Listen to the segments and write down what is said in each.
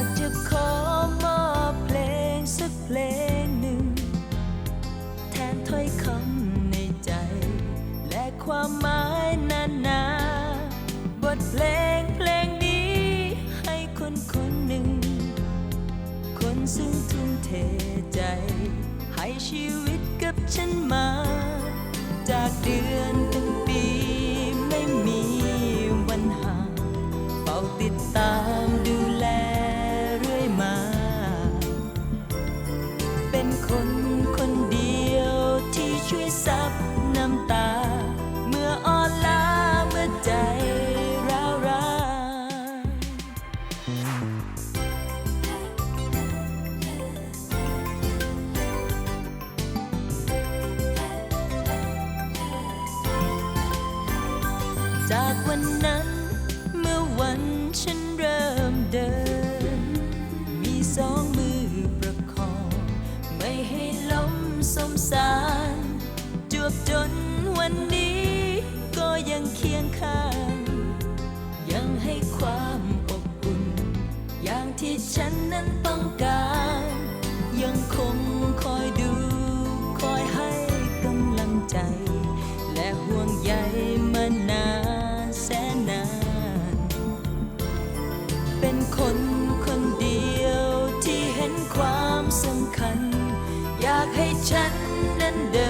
ากจะขอมอบเพลงสักเพลงหนึ่ง แทนถ้อยคำในใจ และความหมายนานาบทเพลงเพลงนี้ให้คนคนหนึ่ง คนซึ่งทุ่มเทใจ ให้ชีวิตกับฉันมา จากเดือน คนคนเดียวที่ช่วยซับน้ำตา เมื่ออ่อนล้าเมื่อใจร้าวรานจากวันนั้นเมื่อวันฉันเริ่มเดิน บจนวันนี้ก็ยังเคียงข้าง ยังให้ความอบอุ่น อย่างที่ฉันนั้นต้องการ ยังคงคอยดู คอยให้กำลังใจ และห่วงใยมานานแสนนาน เป็นคนคนเดียวที่เห็นความสำคัญ อยากให้ฉันนั้นเดิน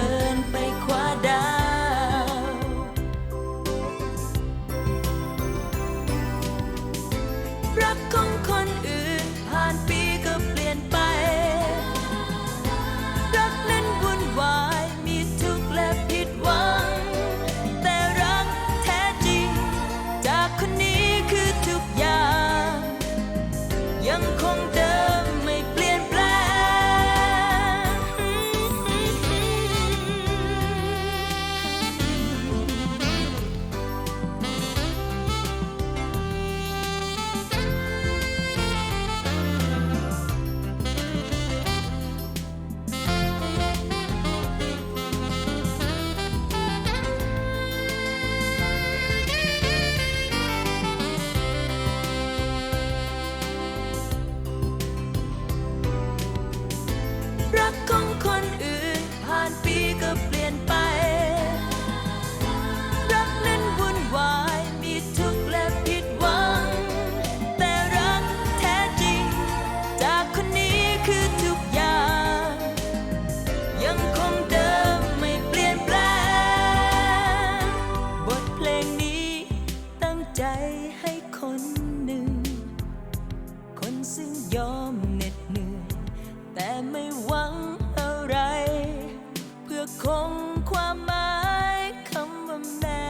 คนซึ่งยอมเหน็ดเหนื่อยแต่ไม่หวังอะไร เพื่อคงความหมายคำว่าแม่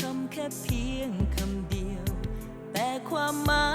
คำแค่เพียงคำเดียว แต่ความหมาย